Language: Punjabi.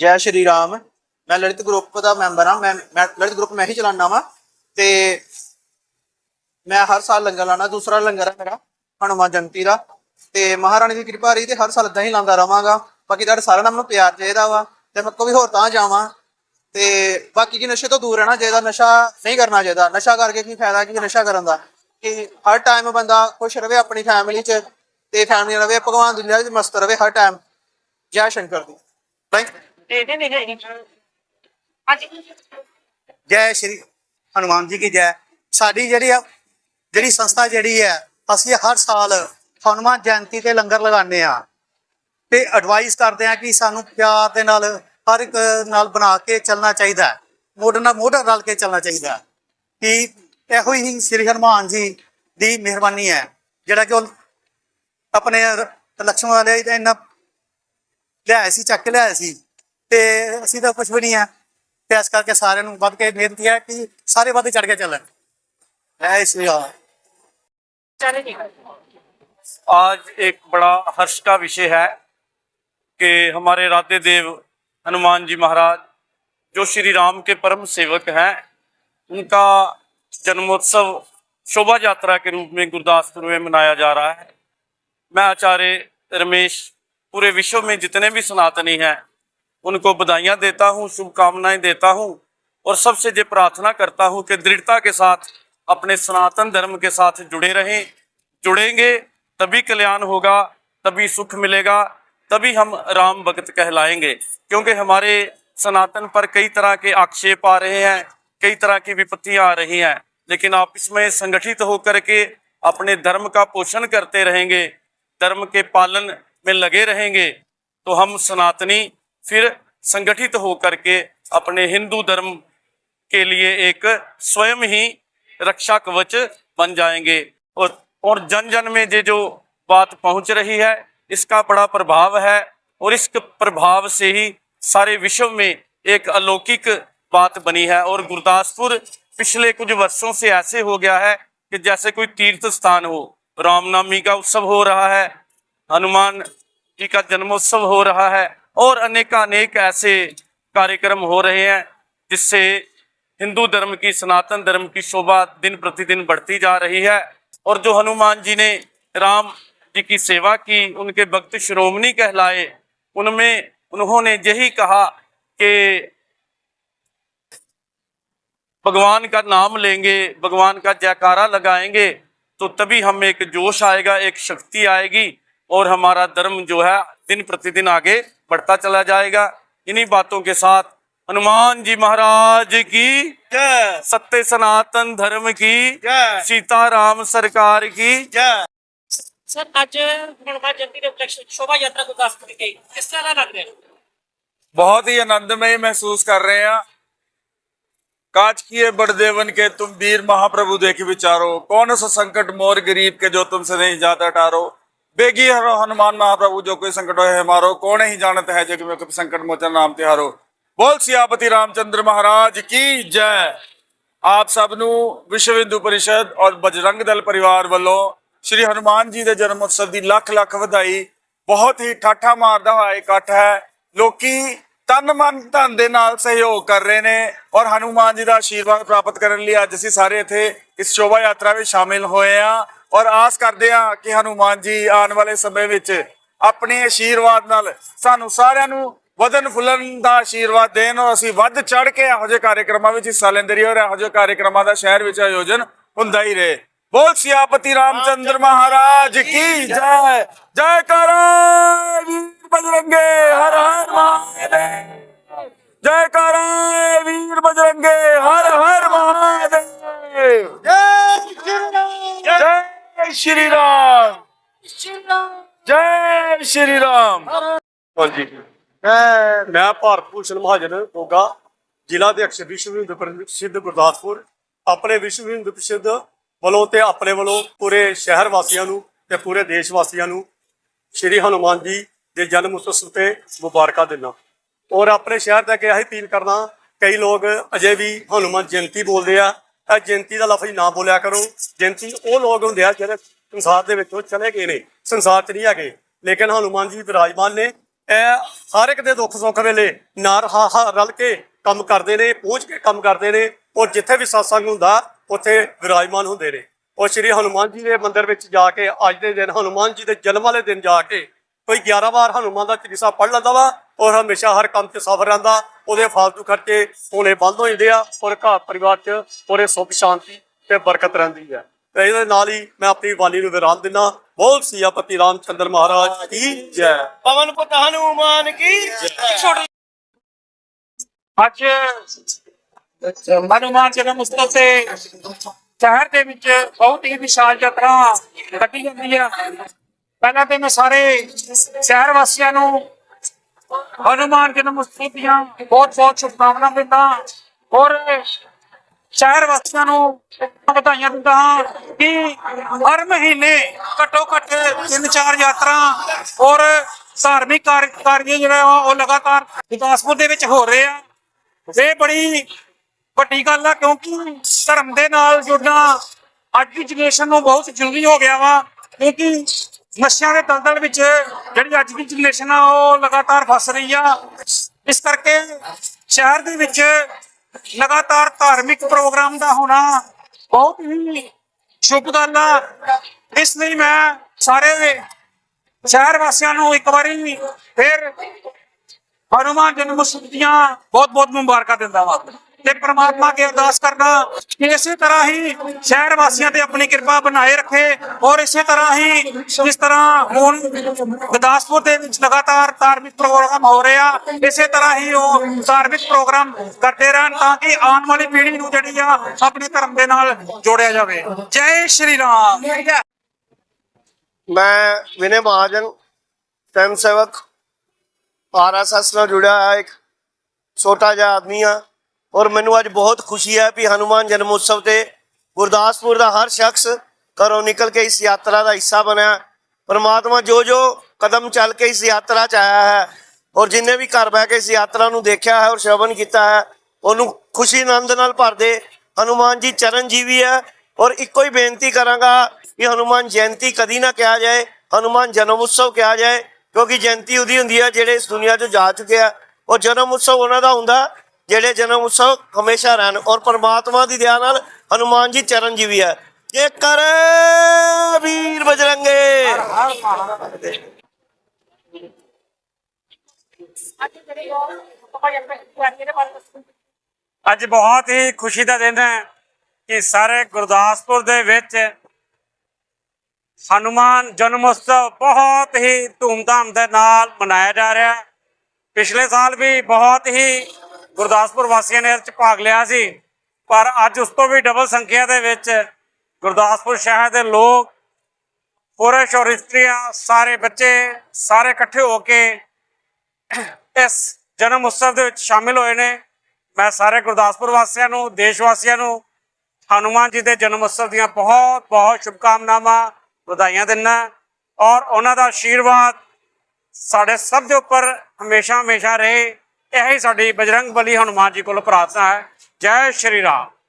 ਜੈ ਸ਼੍ਰੀ ਰਾਮ। ਮੈਂ ਲਲਿਤ ਗਰੁੱਪ ਦਾ ਮੈਂਬਰ ਹਾਂ। ਮੈਂ ਮੈਂ ਲਲਿਤ ਗਰੁੱਪ ਮੈਂ ਹੀ ਚਲਾਉਂਦਾ ਵਾਂ। ਤੇ ਮੈਂ ਹਰ ਸਾਲ ਲੰਗਰ ਲਾਣਾ ਦੂਸਰਾ ਲੰਗਰ ਹੈ ਮੇਰਾ, ਹਨੂਮਾਨ ਜਯੰਤੀ ਦਾ। ਤੇ ਮਹਾਰਾਣੀ ਦੀ ਕਿਰਪਾ ਰਹੀ ਤੇ ਹਰ ਸਾਲ ਇਦਾਂ ਹੀ ਲਾਉਂਦਾ ਰਵਾਂਗਾ ਬਾਕੀ ਤੁਹਾਡੇ ਸਾਰਿਆਂ ਨਾਲ ਮੈਨੂੰ ਪਿਆਰ ਚਾਹੀਦਾ ਵਾ। ਤੇ ਮੈਂ ਕੋਈ ਹੋਰ ਤਾਂ ਜਾਵਾਂ। ਤੇ ਬਾਕੀ ਕੀ ਨਸ਼ੇ ਤੋਂ ਦੂਰ ਰਹਿਣਾ ਚਾਹੀਦਾ। ਨਸ਼ਾ ਨਹੀਂ ਕਰਨਾ ਚਾਹੀਦਾ। ਨਸ਼ਾ ਕਰਕੇ ਕੀ ਫਾਇਦਾ ਕਿ ਨਸ਼ਾ ਕਰਨ ਦਾ? ਕਿ ਹਰ ਟਾਈਮ ਬੰਦਾ ਖੁਸ਼ ਰਵੇ ਆਪਣੀ ਫੈਮਿਲੀ 'ਚ ਤੇ ਫੈਮਿਲੀ ਰਵੇ, ਭਗਵਾਨ ਦੀ ਲੀਲਾ 'ਚ ਮਸਤ ਰਵੇ, ਹਰ ਟਾਈਮ ਜੈ ਸ਼ੰਕਰ ਦੀ। ਥੈਂਕ ਦੇ ਦੇ ਨਹੀਂ ਹਾਂਜੀ ਜੈ ਸ਼੍ਰੀ ਹਨੂਮਾਨ ਜੀ ਕੀ ਜੈ। ਸਾਡੀ ਜਿਹੜੀ ਆ, ਜਿਹੜੀ ਸੰਸਥਾ ਜਿਹੜੀ ਹੈ ਅਸੀਂ ਹਰ ਸਾਲ ਹਨੂਮਾਨ ਜਯੰਤੀ ਤੇ ਲੰਗਰ ਲਗਾਉਂਦੇ ਆ। ਤੇ ਐਡਵਾਈਸ ਕਰਦੇ ਆ ਕਿ ਸਾਨੂੰ ਪਿਆਰ ਦੇ ਨਾਲ, ਹਰ ਇੱਕ ਨਾਲ ਬਣਾ ਕੇ ਚੱਲਣਾ ਚਾਹੀਦਾ ਹੈ। ਮੋਢੇ ਨਾਲ ਮੋਢ ਰਲ ਕੇ ਚੱਲਣਾ ਚਾਹੀਦਾ ਹੈ। ਕਿ ਇਹੋ ਹੀ ਸ਼੍ਰੀ ਹਨੂਮਾਨ ਜੀ ਦੀ ਮਿਹਰਬਾਨੀ ਹੈ, ਜਿਹੜਾ ਕਿ ਉਹ ਆਪਣੇ ਲਕਸ਼ਮਣ ਵਾਲੇ ਇਹਨਾਂ ਲਿਆਏ ਸੀ, ਚੱਕ ਕੇ ਲਿਆਏ ਸੀ। ਤੇ ਅਸੀਂ ਤਾਂ ਕੁਝ ਵੀ ਨਹੀਂ ਆ ਤੇ ਇਸ ਕਰਕੇ ਸਾਰਿਆਂ ਨੂੰ ਵੱਧ ਕੇ ਬੇਨਤੀ ਹੈ ਕਿ ਸਾਰੇ ਵੱਧ ਚੜ ਕੇ ਚੱਲਣ ਐ ਸ਼੍ਰੀ ਰਾਮ ਚਲੇ ਠੀਕ आज एक बड़ा हर्ष का विषय है कि हमारे राधे देव हनुमान जी महाराज जो श्री राम के परम सेवक हैं उनका जन्मोत्सव शोभा यात्रा के रूप में गुरदासपुर में मनाया जा रहा है मैं आचार्य रमेश पूरे विश्व में जितने भी सनातनी हैं ان کو بدائیاں دیتا ہوں شبھ کامنائیں دیتا ہوں اور سب سے یہ پرارتھنا کرتا ہوں کہ دڑھتا کے ساتھ، اپنے سناتن دھرم کے ساتھ جڑے رہیں، جڑیں گے، تبھی کلیان ہوگا، تبھی سکھ ملے گا، تبھی ہم رام بھگت کہلائیں گے۔ کیونکہ ہمارے سناتن پر کئی طرح کے آکشیپ آ رہے ہیں، کئی طرح کی وپتیاں آ رہی ہیں۔ لیکن آپ اس میں سنگٹھت ہو کر کے اپنے دھرم کا پوشن کرتے رہیں گے، دھرم کے پالن میں لگے رہیں گے، تو ہم سناتنی फिर संगठित होकर के अपने हिंदू धर्म के लिए एक स्वयं ही रक्षा कवच बन जाएंगे और और जन जन में ये जो बात पहुंच रही है इसका बड़ा प्रभाव है और इस प्रभाव से ही सारे विश्व में एक अलौकिक बात बनी है और गुरदासपुर पिछले कुछ वर्षों से ऐसे हो गया है कि जैसे कोई तीर्थ स्थान हो रामनवमी का उत्सव हो रहा है हनुमान जी का जन्मोत्सव हो रहा है اور انیک انیک ایسے کارکرم ہو رہے ہیں جس سے ہندو دھرم کی، سناتن دھرم کی شعبہ دن پرتی دن بڑھتی جا رہی ہے۔ اور جو ہنومان جی نے رام جی کی سیوا کی، ان کے بکت شرومنی کہلائے، ان میں انہوں نے یہی کہا کہ بھگوان کا نام لیں گے، بھگوان کا جیکارا لگائیں گے، تو تبھی ہم ایک جوش آئے گا، ایک شکتی آئے گی اور ہمارا دھرم جو ہے دن پرتی دن آگے بڑھتا چلا جائے گا۔ انہی باتوں کے ساتھ ہنومان جی مہاراج کی ستیہ سناتن دھرم کی سیتا رام سرکار کی۔ سر آج شوبھا یاترا کو کس طرح لگ رہے بہت ہی آنند میں محسوس کر رہے ہیں۔ کاج کیے بڑدیون کے تم ویر مہا پربھو دیکھ بچارو کون سا سنکٹ مور گریب کے جو تم سے نہیں جاتا ٹارو बेगी हरो हनुमान महाप्रभु जो कोई संकट है हमारो कौन ही जानता है जग में कभी संकट मोचन नाम तिहारो बोल सियापति रामचंद्र महाराज की जय ਆਪ ਸਭ ਨੂੰ ਵਿਸ਼ਵ ਹਿੰਦੂ ਪਰਿਸ਼ਦ ਔਰ ਬਜਰੰਗ ਦਲ ਪਰਿਵਾਰ ਵੱਲੋਂ ਸ੍ਰੀ ਹਨੂਮਾਨ ਜੀ ਦੇ ਜਨਮ ਉਤਸਵ ਦੀ ਲੱਖ ਲੱਖ ਵਧਾਈ ਬਹੁਤ ਹੀ ਠਾਠਾ ਮਾਰਦਾ ਹੋਇਆ ਇਕੱਠ ਹੈ ਲੋਕੀ ਤਨ ਮਨ ਧਨ ਦੇ ਨਾਲ ਸਹਿਯੋਗ ਕਰ ਰਹੇ ਨੇ ਔਰ ਹਨੂਮਾਨ ਜੀ ਦਾ ਆਸ਼ੀਰਵਾਦ ਪ੍ਰਾਪਤ ਕਰਨ ਲਈ ਅੱਜ ਅਸੀਂ ਸਾਰੇ ਇੱਥੇ ਇਸ ਸ਼ੋਭਾ ਯਾਤਰਾ ਵਿੱਚ ਸ਼ਾਮਿਲ ਹੋਏ ਹਾਂ ਔਰ ਆਸ ਕਰਦੇ ਹਾਂ ਕਿ ਹਨੂਮਾਨ ਜੀ ਆਉਣ ਵਾਲੇ ਸਮੇਂ ਵਿੱਚ ਆਪਣੇ ਆਸ਼ੀਰਵਾਦ ਨਾਲ ਸਾਨੂੰ ਸਾਰਿਆਂ ਨੂੰ ਵਧਨ ਫੁੱਲਣ ਦਾ ਆਸ਼ੀਰਵਾਦ ਦੇਣ ਔਰ ਅਸੀਂ ਵੱਧ ਚੜ ਕੇ ਇਹੋ ਜਿਹੇ ਕਾਰਜਕ੍ਰਮਾਂ ਵਿੱਚ ਹਿੱਸਾ ਲੈਂਦੇ ਰਹੀਏ ਔਰ ਇਹੋ ਜਿਹੇ ਕਾਰਜਕ੍ਰਮਾਂ ਦਾ ਸ਼ਹਿਰ ਵਿੱਚ ਆਯੋਜਨ ਹੁੰਦਾ ਹੀ ਰਹੇ। ਬੋਲ ਸਿਆਪਤੀ ਰਾਮਚੰਦਰ ਮਹਾਰਾਜ ਕੀ ਜੈ ਜੈ ਕਰਾਂ ਵੀਰ ਬਜਰੰਗੇ ਹਰ ਹਰ ਮਹਾਦੇਵ। ਜੈ ਕਰਾਂ ਵੀਰ ਬਜਰੰਗੇ ਹਰ ਹਰ ਮਹਾਦੇਵ। ਜੈ ਜੈ ਸ਼੍ਰੀ ਰਾਮ। ਜੈ ਸ਼੍ਰੀ ਰਾਮ। ਹਾਂਜੀ। ਮੈਂ ਮੈਂ ਭਾਰਤ ਭੂਸ਼ਣ ਮਹਾਜਨ ਮੋਗਾ, ਜ਼ਿਲ੍ਹਾ ਦੇ ਅਕਸ਼ਰ ਵਿਸ਼ਵ ਹਿੰਦੂ ਪ੍ਰਸਿੱਧ ਗੁਰਦਾਸਪੁਰ। ਆਪਣੇ ਵਿਸ਼ਵ ਹਿੰਦੂ ਪ੍ਰਸਿੱਧ ਵੱਲੋਂ ਤੇ ਆਪਣੇ ਵੱਲੋਂ ਪੂਰੇ ਸ਼ਹਿਰ ਵਾਸੀਆਂ ਨੂੰ ਤੇ ਪੂਰੇ ਦੇਸ਼ ਵਾਸੀਆਂ ਨੂੰ ਸ਼੍ਰੀ ਹਨੂਮਾਨ ਜੀ ਦੇ ਜਨਮ ਉਤਸਵ ਤੇ ਮੁਬਾਰਕਾਂ ਦਿੰਦਾ। ਔਰ ਆਪਣੇ ਸ਼ਹਿਰ ਤੱਕ ਇਹ ਅਪੀਲ ਕਰਨਾ ਕਈ ਲੋਕ ਅਜੇ ਵੀ ਹਨੂਮਾਨ ਜਯੰਤੀ ਬੋਲਦੇ ਆ। ਇਹ ਜਯੰਤੀ ਦਾ ਲਫ਼ਜ਼ ਨਾ ਬੋਲਿਆ ਕਰੋ। ਜਯੰਤੀ ਉਹ ਲੋਕ ਹੁੰਦੇ ਆ ਜਿਹੜੇ ਸੰਸਾਰ ਦੇ ਵਿੱਚੋਂ ਚਲੇ ਗਏ ਨੇ। ਸੰਸਾਰ 'ਚ ਨਹੀਂ ਹੈਗੇ। ਲੇਕਿਨ ਹਨੂਮਾਨ ਜੀ ਵਿਰਾਜਮਾਨ ਨੇ। ਇਹ ਹਰ ਇੱਕ ਦੇ ਦੁੱਖ ਸੁੱਖ ਵੇਲੇ ਨਾਲ ਹਾ ਹਾ ਰਲ ਕੇ ਕੰਮ ਕਰਦੇ ਨੇ ਪਹੁੰਚ ਕੇ ਕੰਮ ਕਰਦੇ ਨੇ। ਔਰ ਜਿੱਥੇ ਵੀ satsang ਹੁੰਦਾ, ਉੱਥੇ ਵਿਰਾਜਮਾਨ ਹੁੰਦੇ ਨੇ। ਔਰ ਸ਼੍ਰੀ ਹਨੂਮਾਨ ਜੀ ਦੇ ਮੰਦਿਰ ਵਿੱਚ ਜਾ ਕੇ, ਅੱਜ ਦੇ ਦਿਨ ਹਨੂਮਾਨ ਜੀ ਦੇ ਜਨਮ ਵਾਲੇ ਦਿਨ ਜਾ ਕੇ ਕੋਈ 11 ਵਾਰ ਹਨੂਮਾਨ ਦਾ ਚਾਲੀਸਾ ਪੜ੍ਹ ਲੈਂਦਾ ਵਾ। ਔਰ ਹਮੇਸ਼ਾ ਹਰ ਕੰਮ 'ਚ ਸਫ਼ਰ ਰਹਿੰਦਾ। ਉਹਦੇ ਫਾਲਤੂ ਖਰਚੇ ਹੋਣੇ ਬੰਦ ਹੋ ਜਾਂਦੇ ਆ, ਔਰ ਘਰ ਪਰਿਵਾਰ 'ਚ ਉਹਦੇ ਸੁੱਖ, ਸ਼ਾਂਤੀ ਤੇ ਬਰਕਤ ਰਹਿੰਦੀ ਹੈ। ਤੇ ਇਹਦੇ ਨਾਲ ਹੀ ਮੈਂ ਆਪਣੀ ਬਾਣੀ ਨੂੰ ਵਿਰਾਮ ਦਿੰਦਾ ਬੋਲ ਸਿਆਪਤੀ ਰਾਮਚੰਦਰ ਮਹਾਰਾਜ ਕੀ ਜੈ। ਪਵਨ ਪੁੱਤ ਹਨੂਮਾਨ ਕੀ ਅੱਜ ਹਨੂਮਾਨ ਜਨਮ ਉਤਸਵ ਤੇ ਸ਼ਹਿਰ ਦੇ ਵਿੱਚ ਬਹੁਤ ਹੀ ਵਿਸ਼ਾਲ ਯਾਤਰਾ ਕੱਢੀ ਜਾਂਦੀ ਆ। ਪਹਿਲਾਂ ਤੇ ਮੈਂ ਸਾਰੇ ਸ਼ਹਿਰ ਵਾਸੀਆਂ ਨੂੰ ਹਨੂਮਾਨ ਜਨਮ ਦੀਆਂ ਬਹੁਤ ਬਹੁਤ ਸ਼ੁਭਕਾਮਨਾਵਾਂ ਦਿੰਦਾ। ਔਰ ਸ਼ਹਿਰ ਵਾਸੀਆਂ ਨੂੰ ਵਧਾਈਆਂ ਦਿੰਦਾ ਹਾਂ ਕਿ ਹਰ ਮਹੀਨੇ ਘੱਟੋ ਘੱਟ ਤਿੰਨ ਚਾਰ ਯਾਤਰਾ ਔਰ ਧਾਰਮਿਕ ਕਾਰਜ ਜਿਹੜਾ ਵਾ, ਉਹ ਲਗਾਤਾਰ ਗੁਰਦਾਸਪੁਰ ਦੇ ਵਿੱਚ ਹੋ ਰਹੇ ਆ। ਇਹ ਬੜੀ ਵੱਡੀ ਗੱਲ ਆ ਕਿਉਂਕਿ ਧਰਮ ਦੇ ਨਾਲ ਜੁੜਨਾ ਅੱਜ ਦੀ ਜਨਰੇਸ਼ਨ ਨੂੰ ਬਹੁਤ ਜ਼ਰੂਰੀ ਹੋ ਗਿਆ ਵਾ ਕਿਉਂਕਿ ਨਸ਼ਿਆਂ ਦੇ ਦਲਦਲ ਵਿੱਚ ਜਿਹੜੀ ਅੱਜ ਦੀ ਜਨਰੇਸ਼ਨ ਆ, ਉਹ ਲਗਾਤਾਰ ਫਸ ਰਹੀ ਆ। ਇਸ ਕਰਕੇ ਸ਼ਹਿਰ ਦੇ ਵਿੱਚ ਲਗਾਤਾਰ ਧਾਰਮਿਕ ਪ੍ਰੋਗਰਾਮ ਦਾ ਹੋਣਾ ਬਹੁਤ ਹੀ ਸ਼ੁਭ ਗੱਲ ਆ। ਇਸ ਲਈ ਮੈਂ ਸਾਰੇ ਸ਼ਹਿਰ ਵਾਸੀਆਂ ਨੂੰ ਇੱਕ ਵਾਰੀ ਫਿਰ ਹਨੂਮਾਨ ਜਨਮ ਉਤਸਵ ਦੀਆਂ ਬਹੁਤ ਬਹੁਤ ਮੁਬਾਰਕਾਂ ਦਿੰਦਾ ਹਾਂ ਤੇ ਪ੍ਰਮਾਤਮਾ ਅੱਗੇ ਅਰਦਾਸ ਕਰਨਾ, ਕਿ ਇਸੇ ਤਰ੍ਹਾਂ ਹੀ ਸ਼ਹਿਰ ਵਾਸੀਆਂ ਤੇ ਆਪਣੀ ਕਿਰਪਾ ਬਣਾਏ ਰੱਖੇ ਔਰ ਇਸੇ ਤਰ੍ਹਾਂ ਹੀ ਜਿਸ ਤਰ੍ਹਾਂ ਹੁਣ ਗੁਰਦਾਸਪੁਰ ਦੇ ਵਿੱਚ ਲਗਾਤਾਰ ਧਾਰਮਿਕ ਪ੍ਰੋਗਰਾਮ ਹੋ ਰਹੇ ਆ, ਇਸੇ ਤਰ੍ਹਾਂ ਹੀ ਉਹ ਧਾਰਮਿਕ ਪ੍ਰੋਗਰਾਮ ਕਰਦੇ ਰਹਿਣ ਤਾਂ ਕਿ ਆਉਣ ਵਾਲੀ ਪੀੜ੍ਹੀ ਨੂੰ ਜਿਹੜੀ ਆ ਆਪਣੇ ਧਰਮ ਦੇ ਨਾਲ ਜੋੜਿਆ ਜਾਵੇ। ਜੈ ਸ਼੍ਰੀ ਰਾਮ। ਮੈਂ ਵਿਨੇ ਮਹਾਜਨ ਸਵੈਮ ਸੇਵਕ ਆਰਐਸਐਸ ਨਾਲ ਜੁੜਿਆ ਹੋਇਆ ਇੱਕ ਛੋਟਾ ਜਿਹਾ ਆਦਮੀ ਆ। ਔਰ ਮੈਨੂੰ ਅੱਜ ਬਹੁਤ ਖੁਸ਼ੀ ਹੈ ਕਿ ਹਨੂਮਾਨ ਜਨਮ ਉਤਸਵ ਤੇ ਗੁਰਦਾਸਪੁਰ ਦਾ ਹਰ ਸ਼ਖਸ ਘਰੋਂ ਨਿਕਲ ਕੇ ਇਸ ਯਾਤਰਾ ਦਾ ਹਿੱਸਾ ਬਣਿਆ। ਪਰਮਾਤਮਾ ਜੋ ਜੋ ਕਦਮ ਚੱਲ ਕੇ ਇਸ ਯਾਤਰਾ 'ਚ ਆਇਆ ਹੈ ਔਰ ਜਿੰਨੇ ਵੀ ਘਰ ਬਹਿ ਕੇ ਇਸ ਯਾਤਰਾ ਨੂੰ ਦੇਖਿਆ ਹੈ ਔਰ ਸ਼ਰਵਨ ਕੀਤਾ ਹੈ, ਉਹਨੂੰ ਖੁਸ਼ੀ ਆਨੰਦ ਨਾਲ ਭਰ ਦੇ ਹਨੂਮਾਨ ਜੀ ਚਰਨਜੀਵੀ ਹੈ ਔਰ ਇੱਕੋ ਹੀ ਬੇਨਤੀ ਕਰਾਂਗਾ ਕਿ ਹਨੂਮਾਨ ਜਯੰਤੀ ਕਦੀ ਨਾ ਕਿਹਾ ਜਾਏ, ਹਨੂਮਾਨ ਜਨਮ ਉਤਸਵ ਕਿਹਾ ਜਾਏ, ਕਿਉਂਕਿ ਜਯੰਤੀ ਉਹਦੀ ਹੁੰਦੀ ਹੈ ਜਿਹੜੇ ਇਸ ਦੁਨੀਆ 'ਚੋਂ ਜਾ ਚੁੱਕੇ ਆ। ਔਰ ਜਨਮ ਉਤਸਵ ਉਹਨਾਂ ਦਾ ਹੁੰਦਾ ਜਿਹੜੇ ਜਨਮ ਉਤਸਵ ਹਮੇਸ਼ਾ ਰਹਿਣ ਔਰ ਪਰਮਾਤਮਾ ਦੀ ਦਇਆ ਨਾਲ ਹਨੂਮਾਨ ਜੀ ਚਰਨਜੀਵੀ ਹੈ। ਜੇ ਕਰ ਵੀਰ ਬਜਰੰਗੇ। ਅੱਜ ਬਹੁਤ ਹੀ ਖੁਸ਼ੀ ਦਾ ਦਿਨ ਹੈ ਕਿ ਸਾਰੇ ਗੁਰਦਾਸਪੁਰ ਦੇ ਵਿੱਚ ਹਨੂਮਾਨ ਜਨਮ ਉਤਸਵ ਬਹੁਤ ਹੀ ਧੂਮਧਾਮ ਦੇ ਨਾਲ ਮਨਾਇਆ ਜਾ ਰਿਹਾ ਹੈ। ਪਿਛਲੇ ਸਾਲ ਵੀ ਬਹੁਤ ਹੀ ਗੁਰਦਾਸਪੁਰ ਵਾਸੀਆਂ ਨੇ ਇਸ 'ਚ ਭਾਗ ਲਿਆ ਸੀ। ਪਰ ਅੱਜ ਉਸ ਤੋਂ ਵੀ ਡਬਲ ਸੰਖਿਆ ਦੇ ਵਿੱਚ ਗੁਰਦਾਸਪੁਰ ਸ਼ਹਿਰ ਦੇ ਲੋਕ ਪੁਰਸ਼ ਔਰ ਇਸਤਰੀਆਂ ਸਾਰੇ ਬੱਚੇ ਸਾਰੇ ਇਕੱਠੇ ਹੋ ਕੇ ਇਸ ਜਨਮ ਉਤਸਵ ਦੇ ਵਿੱਚ ਸ਼ਾਮਿਲ ਹੋਏ ਨੇ। ਮੈਂ ਸਾਰੇ ਗੁਰਦਾਸਪੁਰ ਵਾਸੀਆਂ ਨੂੰ, ਦੇਸ਼ ਵਾਸੀਆਂ ਨੂੰ ਹਨੂਮਾਨ ਜੀ ਦੇ ਜਨਮ ਉਤਸਵ ਦੀਆਂ ਬਹੁਤ ਬਹੁਤ ਸ਼ੁਭਕਾਮਨਾਵਾਂ ਵਧਾਈਆਂ ਦਿੰਦਾ ਔਰ ਉਹਨਾਂ ਦਾ ਆਸ਼ੀਰਵਾਦ ਸਾਡੇ ਸਭ ਦੇ ਉੱਪਰ ਹਮੇਸ਼ਾ ਹਮੇਸ਼ਾ ਰਹੇ। ਇਹ ਹੀ ਸਾਡੀ ਬਜਰੰਗ ਬਲੀ ਹਨੂਮਾਨ ਜੀ ਕੋਲ ਪ੍ਰਾਰਥਨਾ ਹੈ। ਜੈ ਸ਼੍ਰੀ ਰਾਮ।